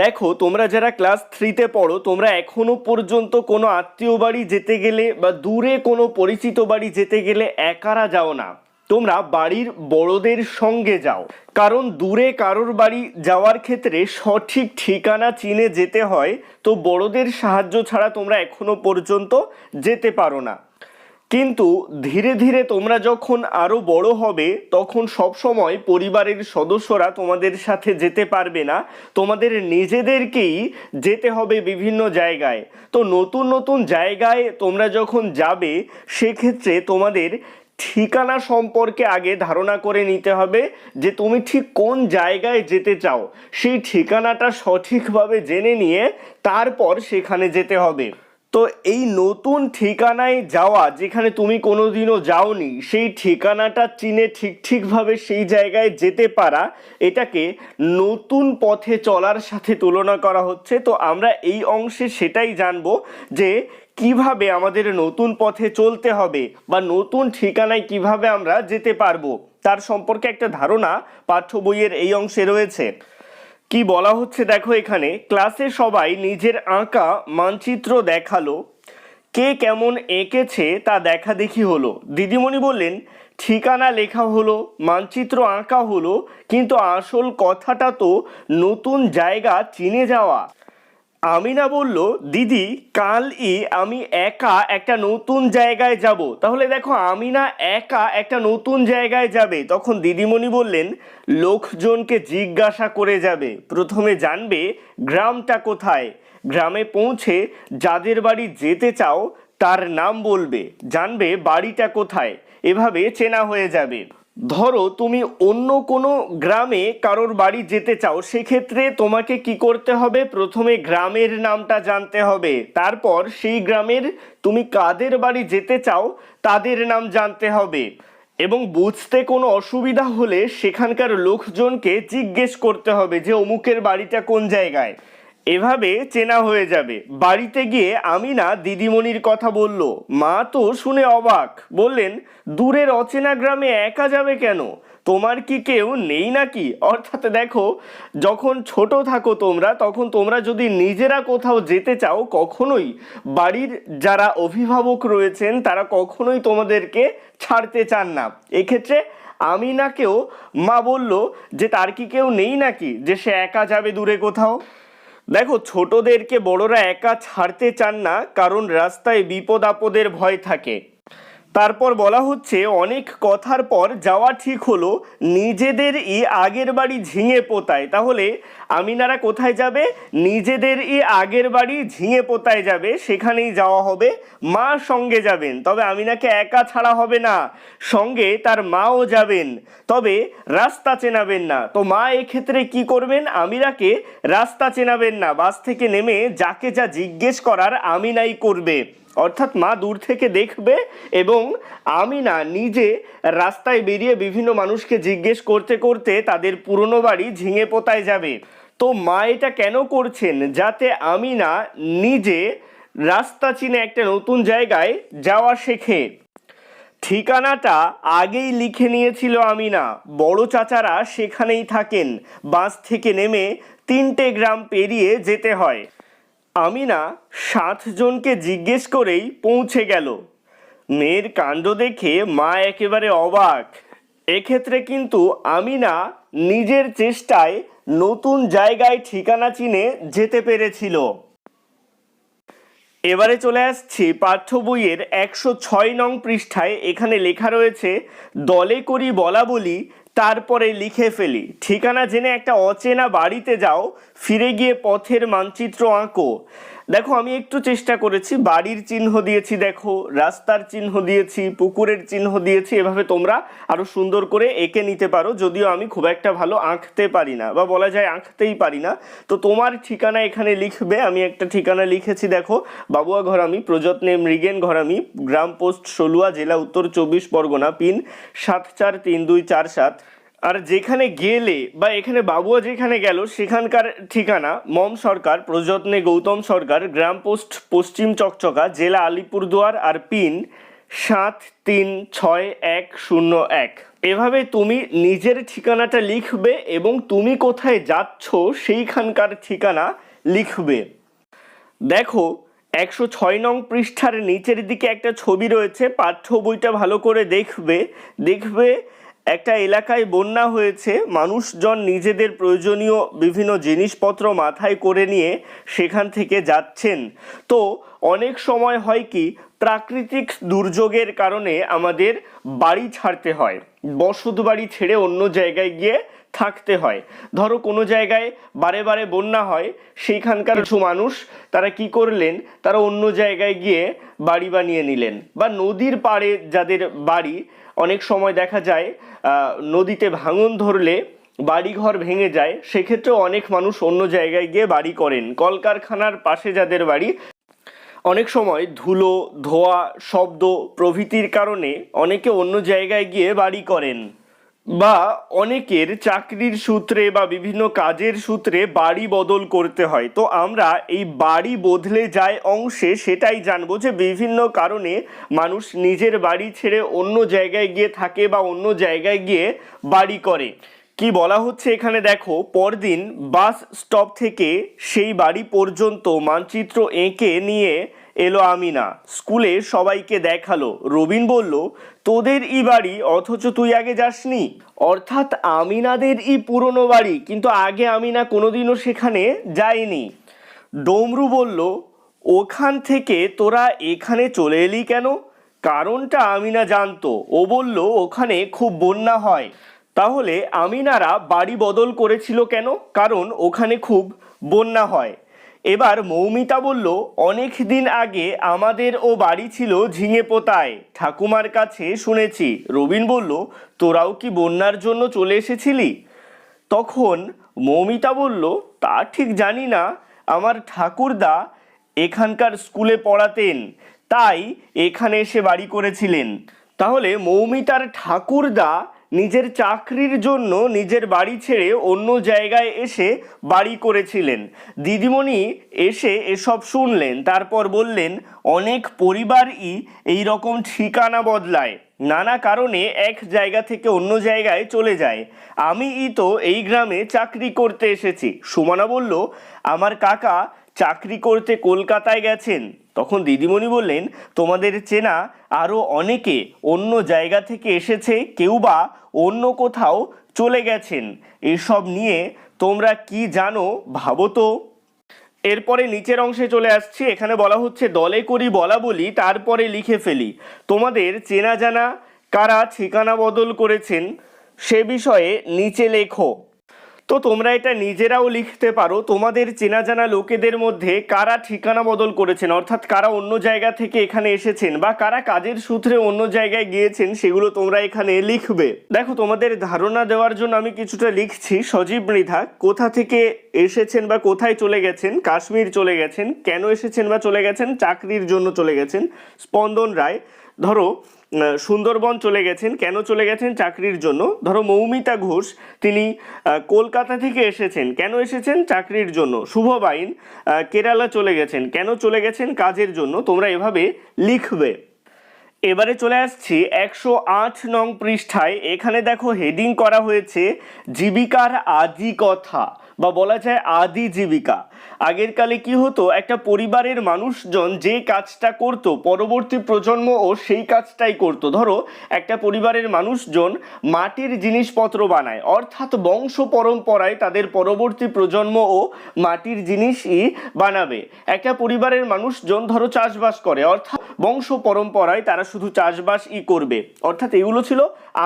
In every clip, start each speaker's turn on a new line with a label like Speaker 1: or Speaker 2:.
Speaker 1: দেখো, তোমরা যারা ক্লাস থ্রিতে পড়ো, তোমরা এখনও পর্যন্ত কোনো আত্মীয় বাড়ি যেতে গেলে বা দূরে কোনো পরিচিত বাড়ি যেতে গেলে একারা যাও না। তোমরা বাড়ির বড়দের সঙ্গে যাও। কারণ দূরে কারোর বাড়ি যাওয়ার ক্ষেত্রে সঠিক ঠিকানা চিনে যেতে হয়, তো বড়দের সাহায্য ছাড়া তোমরা এখনও পর্যন্ত যেতে পারো না। কিন্তু ধীরে ধীরে তোমরা যখন আরও বড় হবে, তখন সব সময় পরিবারের সদস্যরা তোমাদের সাথে যেতে পারবে না। তোমাদের নিজেদেরকেই যেতে হবে বিভিন্ন জায়গায়। তো নতুন নতুন জায়গায় তোমরা যখন যাবে, সেক্ষেত্রে তোমাদের ঠিকানা সম্পর্কে আগে ধারণা করে নিতে হবে যে তুমি ঠিক কোন জায়গায় যেতে চাও। সেই ঠিকানাটা সঠিকভাবে জেনে নিয়ে তারপর সেখানে যেতে হবে। তো এই নতুন ঠিকানায় যাওয়া, যেখানে তুমি কোনোদিনও যাওনি, সেই ঠিকানাটা চিনে ঠিক ঠিকভাবে সেই জায়গায় যেতে পারা, এটাকে নতুন পথে চলার সাথে তুলনা করা হচ্ছে। তো আমরা এই অংশে সেটাই জানব যে কীভাবে আমাদের নতুন পথে চলতে হবে বা নতুন ঠিকানায় কীভাবে আমরা যেতে পারব, তার সম্পর্কে একটা ধারণা পাঠ্য বইয়ের এই অংশে রয়েছে। কি বলা হচ্ছে দেখো এখানে। ক্লাসে সবাই নিজের আঁকা মানচিত্র দেখাল। কে কেমন এঁকেছে তা দেখা দেখি হলো। দিদিমণি বললেন, ঠিকানা লেখা হলো, মানচিত্র আঁকা হলো, কিন্তু আসল কথাটা তো নতুন জায়গা, চিনে যাওয়া। আমিনা বলল, দিদি কাল ই আমি একা একটা নতুন জায়গায় যাব। তাহলে দেখো, আমিনা একা একটা নতুন জায়গায় যাবে। তখন দিদিমণি বললেন, লোকজনকে জিজ্ঞাসা করে যাবে। প্রথমে জানবে গ্রামটা কোথায়। গ্রামে পৌঁছে যাদের বাড়ি যেতে চাও, তার নাম বলবে। জানবে বাড়িটা কোথায়। এভাবে চেনা হয়ে যাবে। ধরো তুমি অন্য কোনো গ্রামে কারোর বাড়ি যেতে চাও, সেক্ষেত্রে তোমাকে কি করতে হবে? প্রথমে গ্রামের নামটা জানতে হবে। তারপর সেই গ্রামের তুমি কাদের বাড়ি যেতে চাও, তাদের নাম জানতে হবে। এবং বুঝতে কোনো অসুবিধা হলে সেখানকার লোকজনকে জিজ্ঞেস করতে হবে যে, অমুকের বাড়িটা কোন জায়গায়? এভাবে চেনা হয়ে যাবে। বাড়িতে গিয়ে আমি না দিদিমণির কথা বলল, মা তো শুনে অবাক। বললেন, দূরের অচেনা গ্রামে একা যাবে কেন? তোমার কি কেউ নেই নাকি? অর্থাৎ দেখো, যখন ছোট থাকো তোমরা, তখন তোমরা যদি নিজেরা কোথাও যেতে চাও, কখনোই বাড়ির যারা অভিভাবক রয়েছেন, তারা কখনোই তোমাদেরকে ছাড়তে চান না। এক্ষেত্রে আমিনাকেও মা বলল যে, তার কি কেউ নেই নাকি? যে সে একা যাবে দূরে কোথাও? দেখো ছোটদেরকে বড়রা একা ছাড়তে চান না কারণ রাস্তায় বিপদ আপদের ভয় থাকে। তারপর বলা হচ্ছে, অনেক কথার পর যাওয়া ঠিক হলো, নিজেদের ই আগের বাড়ি ঝিঙে পোতায়। তাহলে আমিনারা কোথায় যাবে? নিজেদের ই আগের বাড়ি ঝিঙে পোতায় যাবে, সেখানেই যাওয়া হবে, মা সঙ্গে যাবেন। তবে আমিনাকে একা ছাড়া হবে না, সঙ্গে তার মাও যাবেন। তবে রাস্তা চেনাবেন না। তো মা এক্ষেত্রে কি করবেন? আমিরাকে রাস্তা চেনাবেন না, বাস থেকে নেমে যাকে যা জিজ্ঞেস করার আমিনাই করবে। অর্থাৎ মা দূর থেকে দেখবে এবং আমি না নিজে রাস্তায় বেরিয়ে বিভিন্ন মানুষকে জিজ্ঞেস করতে করতে তাদের পুরনো বাড়ি ঝিঙে পোতায় যাবে। তো মা এটা কেন করছেন? যাতে আমি না নিজে রাস্তা চিনে একটা নতুন জায়গায় যাওয়া শেখে। ঠিকানাটা আগেই লিখে নিয়েছিল আমিনা। বড় চাচারা সেখানেই থাকেন। বাস থেকে নেমে তিনটে গ্রাম পেরিয়ে যেতে হয়। আমিনা সাতজনকে জিজ্ঞেস করেই পৌঁছে গেল। মেয়ের কাণ্ড দেখে মা একেবারে অবাক। এক্ষেত্রে কিন্তু আমিনা নিজের চেষ্টায় নতুন জায়গায় ঠিকানা চিনে যেতে পেরেছিল। এবারে চলে আসছি পাঠ্য বইয়ের একশো ছয় নং পৃষ্ঠায়। এখানে লেখা রয়েছে, দলে করি বলা বলি তারপরে লিখে ফেলি। ঠিকানা জেনে একটা অচেনা বাড়িতে যাও ফিরে গিয়ে পথের মানচিত্র আঁকো। দেখো, আমি একটু চেষ্টা করেছি, বাড়ির চিহ্ন দিয়েছি, দেখো, রাস্তার চিহ্ন দিয়েছি, পুকুরের চিহ্ন দিয়েছি, এভাবে তোমরা আরও সুন্দর করে এঁকে নিতে পারো, যদিও আমি খুব একটা ভালো আঁকতে পারি না, বা বলা যায় আঁকতেই পারি না। তো তোমার ঠিকানা এখানে লিখবে, আমি একটা ঠিকানা লিখেছি, দেখো, বাবুয়া ঘরামি প্রযত্নে মৃগেন ঘরামি গ্রাম পোস্ট সলুয়া জেলা উত্তর চব্বিশ, পরগনা, পিন সাত চার তিন দুই চার সাত। আর যেখানে গেলে বা এখানে বাবুয়া যেখানে গেল, সেখানকার ঠিকানা মম সরকার, প্রযত্নে গৌতম সরকার, গ্রাম পোস্ট, পশ্চিম চকচকা, জেলা আলিপুরদুয়ার আর পিন সাত তিন ছয় এক শূন্য এক। এভাবে তুমি নিজের ঠিকানাটা লিখবে এবং তুমি কোথায় যাচ্ছ সেইখানকার ঠিকানা লিখবে। দেখো, একশো ছয় নং পৃষ্ঠার নিচের দিকে একটা ছবি রয়েছে, পাঠ্য বইটা ভালো করে দেখবে দেখবে একটা এলাকায় বন্যা হয়েছে, মানুষজন নিজেদের প্রয়োজনীয় বিভিন্ন জিনিসপত্র মাথায় করে নিয়ে সেখান থেকে যাচ্ছেন। তো অনেক সময় হয় কি, প্রাকৃতিক দুর্যোগের কারণে আমাদের বাড়ি ছাড়তে হয়, বসত বাড়ি ছেড়ে অন্য জায়গায় গিয়ে থাকতে হয়। ধরো কোনো জায়গায় বারে বারে বন্যা হয়, সেইখানকার কিছু মানুষ তারা কি করলেন, তারা অন্য জায়গায় গিয়ে বাড়ি বানিয়ে নিলেন বা নদীর পাড়ে যাদের বাড়ি অনেক সময় দেখা যায় নদীতে ভাঙন ধরলে বাড়িঘর ভেঙে যায়। সেক্ষেত্রেও অনেক মানুষ অন্য জায়গায় গিয়ে বাড়ি করেন। কলকারখানার পাশে যাদের বাড়ি, অনেক সময় ধুলো, ধোয়া, শব্দ প্রভৃতির কারণে অনেকে অন্য জায়গায় গিয়ে বাড়ি করেন। বা অনেকের চাকরির সূত্রে বা বিভিন্ন কাজের সূত্রে বাড়ি বদল করতে হয়। তো আমরা এই বাড়ি বদলে যায় অংশে সেটাই জানব যে বিভিন্ন কারণে মানুষ নিজের বাড়ি ছেড়ে অন্য জায়গায় গিয়ে থাকে বা অন্য জায়গায় গিয়ে বাড়ি করে। কি বলা হচ্ছে এখানে দেখো, পরদিন বাস স্টপ থেকে সেই বাড়ি পর্যন্ত মানচিত্র এঁকে নিয়ে এলো আমিনা। স্কুলে সবাইকে দেখাল। রবিন বলল তোদের ই বাড়ি, অথচ তুই আগে যাসনি। অর্থাৎ আমিনাদের ই পুরনো বাড়ি, কিন্তু আগে আমিনা কোনোদিনও সেখানে যায়নি। ডমরু বলল, ওখান থেকে তোরা এখানে চলে এলি কেন? কারণটা আমিনা জানতো। ও বলল, ওখানে খুব বন্যা হয়। তাহলে আমিনারা বাড়ি বদল করেছিল কেন? কারণ ওখানে খুব বন্যা হয়। এবার মৌমিতা বলল, অনেক দিন আগে আমাদের ও বাড়ি ছিল ঝিঙে পোতায়। ঠাকুমার কাছে শুনেছি। রবিন বলল, তোরাও কি বন্যার জন্য চলে এসেছিলি? তখন মৌমিতা বলল, তা ঠিক জানি না। আমার ঠাকুরদা এখানকার স্কুলে পড়াতেন, তাই এখানে এসে বাড়ি করেছিলেন। তাহলে মৌমিতার ঠাকুরদা নিজের চাকরির জন্য নিজের বাড়ি ছেড়ে অন্য জায়গায় এসে বাড়ি করেছিলেন। দিদিমণি এসে এসব শুনলেন, তারপর বললেন, অনেক পরিবারই এই রকম ঠিকানা বদলায়। নানা কারণে এক জায়গা থেকে অন্য জায়গায় চলে যায়। আমি ই তো এই গ্রামে চাকরি করতে এসেছি। সুমনা বলল, আমার কাকা চাকরি করতে কলকাতায় গেছেন, তখন দিদিমণি বললেন, তোমাদের চেনা আরও অনেকে অন্য জায়গা থেকে এসেছে, কেউ বা অন্য কোথাও চলে গেছেন। এসব নিয়ে তোমরা কি জানো ভাবো তো? এরপরে নিচের অংশে চলে আসছি, এখানে বলা হচ্ছে, দলে করি বলা বলি, তারপরে লিখে ফেলি। তোমাদের চেনা জানা কারা ঠিকানা বদল করেছেন, সে বিষয়ে নিচে লেখো। তো তোমরা এটা নিজেরাও লিখতে পারো। তোমাদের চেনা জানা লোকেদের মধ্যে কারা ঠিকানা বদল করেছেন? অর্থাৎ কারা অন্য জায়গা থেকে এখানে এসেছেন বা কারা কাজের সূত্রে অন্য জায়গায় গিয়েছেন সেগুলো তোমরা এখানে লিখবে। দেখো, তোমাদের ধারণা দেওয়ার জন্য আমি কিছুটা লিখছি। সজীব মৃধা, কোথা থেকে এসেছেন বা কোথায় চলে গেছেন? কাশ্মীর চলে গেছেন। কেন এসেছেন বা চলে গেছেন? চাকরির জন্য চলে গেছেন। স্পন্দন রায়, ধরো সুন্দরবন চলে গেছেন। কেন চলে গেছেন? চাকরির জন্য। ধরো মৌমিতা ঘোষ, তিনি কলকাতা থেকে এসেছেন। কেন এসেছেন? চাকরির জন্য। শুভ বাইন কেরালা চলে গেছেন। কেন চলে গেছেন? কাজের জন্য। তোমরা এভাবে লিখবে। এবারে চলে আসছি একশো আট নং পৃষ্ঠায়। এখানে দেখো হেডিং করা হয়েছে, জীবিকার আদি কথা। বা বলা যায় আদি জীবিকা। আগের কালে কি হতো, একটা পরিবারের মানুষজন যে কাজটা করত, পরবর্তী প্রজন্ম ও সেই কাজটাই করত। ধরো, একটা পরিবারের মানুষজন মাটির জিনিসপত্র বানায়, অর্থাৎ বংশ পরম্পরায় তাদের পরবর্তী প্রজন্ম ও মাটির জিনিসই বানাবে। একটা পরিবারের মানুষজন ধরো চাষবাস করে, অর্থাৎ বংশ পরম্পরায় তারা শুধু চাষবাসই করবে। অর্থাৎ এগুলো ছিল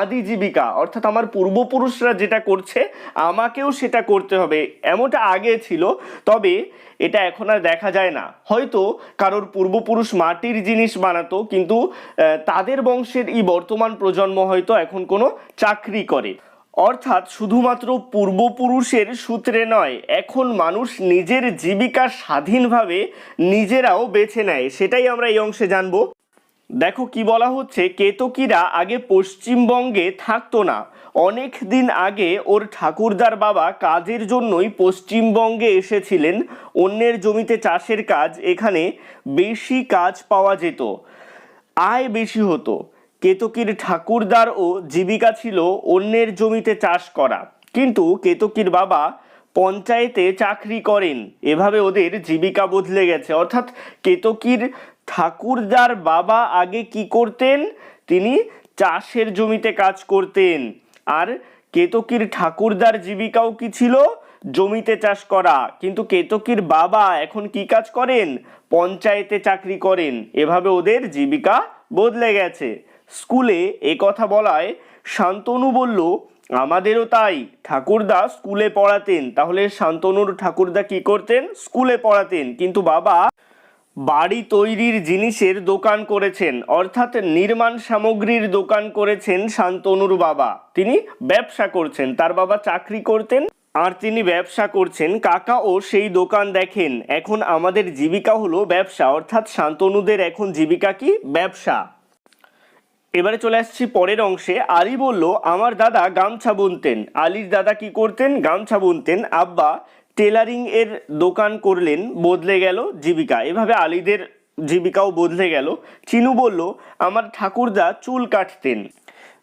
Speaker 1: আদি জীবিকা। অর্থাৎ আমার পূর্বপুরুষরা যেটা করছে, আমাকেও সেটা করতে হবে। এমনটা আগে ছিল, তবে এটা এখন আর দেখা যায় না। হয়তো কারোর পূর্বপুরুষ মাটির জিনিস বানাতো, কিন্তু তাদের বংশের এই বর্তমান প্রজন্ম হয়তো এখন কোনো চাকরি করে। অর্থাৎ শুধুমাত্র পূর্বপুরুষের সূত্রে নয়, এখন মানুষ নিজের জীবিকা স্বাধীনভাবে নিজেরাও বেছে নেয়। সেটাই আমরা এই অংশে জানব। দেখো কি বলা হচ্ছে, কেতকীরা আগে পশ্চিমবঙ্গে থাকতো না। অনেক দিন আগে ওর ঠাকুরদার বাবা কাজের জন্যই পশ্চিমবঙ্গে এসেছিলেন। অন্যের জমিতে চাষের কাজ, এখানে বেশি কাজ পাওয়া যেত। আয় বেশি হতো। কেতকীর ঠাকুরদার ও জীবিকা ছিল অন্যের জমিতে চাষ করা। কিন্তু কেতকীর বাবা পঞ্চায়েতে চাকরি করেন। এভাবে ওদের জীবিকা বদলে গেছে। অর্থাৎ কেতকীর ঠাকুরদার বাবা আগে কি করতেন? তিনি চাষের জমিতে কাজ করতেন। আর কেতকীর ঠাকুরদার জীবিকাও কি ছিল? জমিতে চাষ করা। কিন্তু কেতকীর বাবা এখন কি কাজ করেন? পঞ্চায়েতে চাকরি করেন। এভাবে ওদের জীবিকা বদলে গেছে। স্কুলে এ কথা বলায় শান্তনু বলল, আমাদেরও তাই। ঠাকুরদা স্কুলে পড়াতেন। তাহলে শান্তনুর ঠাকুরদা কি করতেন? স্কুলে পড়াতেন। কিন্তু বাবা বাড়ি তৈরির জিনিসের দোকান করেছেন, অর্থাৎ নির্মাণ সামগ্রীর দোকান করেছেন শান্তনুর বাবা। তিনি ব্যবসা করছেন, তার বাবা চাকরি করতেন, আর তিনি ব্যবসা করছেন কাকা ও সেই দোকান দেখেন। এখন আমাদের জীবিকা হলো ব্যবসা, অর্থাৎ শান্তনুদের এখন জীবিকা কি? ব্যবসা। এবারে চলে আসছি পরের অংশে। আলী বলল, আমার দাদা গামছা বুনতেন। আলীর দাদা কি করতেন? গামছা বুনতেন। আব্বা টেলারিং এর দোকান করলেন, বদলে গেল জীবিকা। এভাবে আলীদের জীবিকাও বদলে গেল। চিনু বলল, আমার ঠাকুরদা চুল কাটতেন।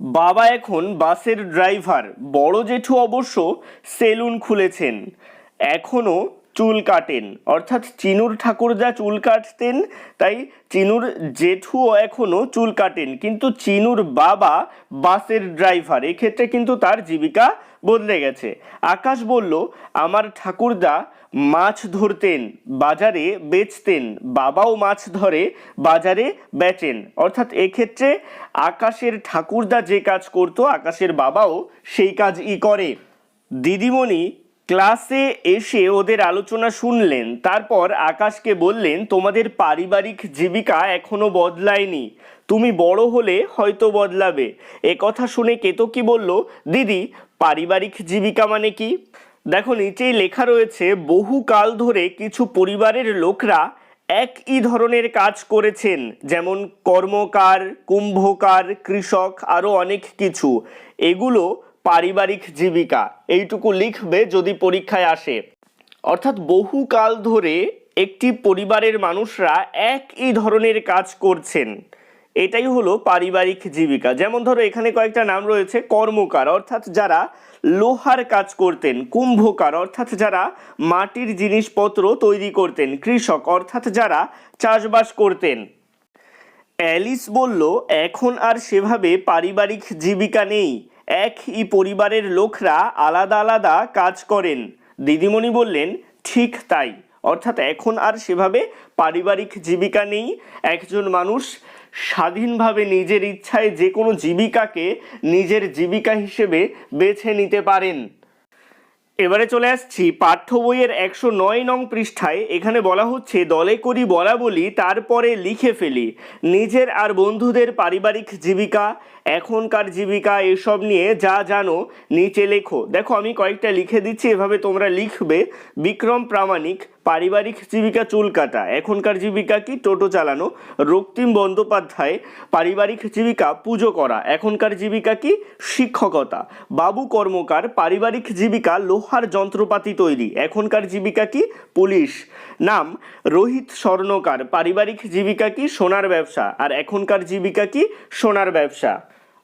Speaker 1: বাবা এখন বাসের ড্রাইভার। বড় জেঠু অবশ্য সেলুন খুলেছেন। এখনও চুল কাটেন। অর্থাৎ চিনুর ঠাকুরদা চুল কাটতেন, তাই চিনুর জেঠুও এখনও চুল কাটেন। কিন্তু চিনুর বাবা বাসের ড্রাইভার। এক্ষেত্রে কিন্তু তার জীবিকা বদলে গেছে। আকাশ বলল, আমার ঠাকুরদা মাছ ধরতেন, বাজারে বেচতেন, বাবাও মাছ ধরে, বাজারে বেচেন। অর্থাৎ এক্ষেত্রে আকাশের ঠাকুরদা যে কাজ করতো, আকাশের বাবাও সেই কাজই করে। দিদিমণি ক্লাসে এসে ওদের আলোচনা শুনলেন। তারপর আকাশকে বললেন, তোমাদের পারিবারিক জীবিকা এখনও বদলায়নি। তুমি বড় হলে হয়তো বদলাবে। কথা শুনে কেতকী বলল, দিদি পারিবারিক জীবিকা মানে কি? দেখো, নিচেই লেখা রয়েছে, বহু কাল ধরে কিছু পরিবারের লোকরা একই ধরনের কাজ করেছেন, যেমন কর্মকার, কুম্ভকার, কৃষক আরও অনেক কিছু। এগুলো পারিবারিক জীবিকা। এইটুকু লিখবে যদি পরীক্ষায় আসে। অর্থাৎ বহু কাল ধরে একটি পরিবারের মানুষরা একই ধরনের কাজ করছেন। এটাই হলো পারিবারিক জীবিকা। যেমন ধরো এখানে কয়েকটা নাম রয়েছে, কর্মকার, অর্থাৎ যারা লোহার কাজ করতেন, কুম্ভকার, অর্থাৎ যারা মাটির জিনিসপত্র তৈরি করতেন, কৃষক, অর্থাৎ যারা চাষবাস করতেন। অ্যালিস বলল, এখন আর সেভাবে পারিবারিক জীবিকা নেই। একই পরিবারের লোকরা আলাদা আলাদা কাজ করেন। দিদিমণি বললেন, ঠিক তাই। অর্থাৎ এখন আর সেভাবে পারিবারিক জীবিকা নেই। একজন মানুষ স্বাধীনভাবে নিজের ইচ্ছায় যে কোনো জীবিকাকে নিজের জীবিকা হিসেবে বেছে নিতে পারেন। এবারে চলে আসছি পাঠ্য বইয়ের একশো নয় নং পৃষ্ঠায়। এখানে বলা হচ্ছে, দলে করি বলা বলি, তারপরে লিখে ফেলি। নিজের আর বন্ধুদের পারিবারিক জীবিকা এখনকার জীবিকা এসব নিয়ে যা জানো, নিচে লেখো। দেখো, আমি কয়েকটা লিখে দিচ্ছি, এভাবে তোমরা লিখবে। বিক্রম প্রামাণিক, পারিবারিক জীবিকা চুল কাটা। এখনকার জীবিকা কি? টোটো চালানো। রক্তিম বন্দ্যোপাধ্যায়, পারিবারিক জীবিকা, পুজো করা। এখনকার জীবিকা কি? শিক্ষকতা। বাবু কর্মকার, পারিবারিক জীবিকা, লোহার যন্ত্রপাতি তৈরি। এখনকার জীবিকা কি? পুলিশ। নাম, রোহিত স্বর্ণকার। পারিবারিক জীবিকা কি? সোনার ব্যবসা। আর এখনকার জীবিকা কি? সোনার ব্যবসা।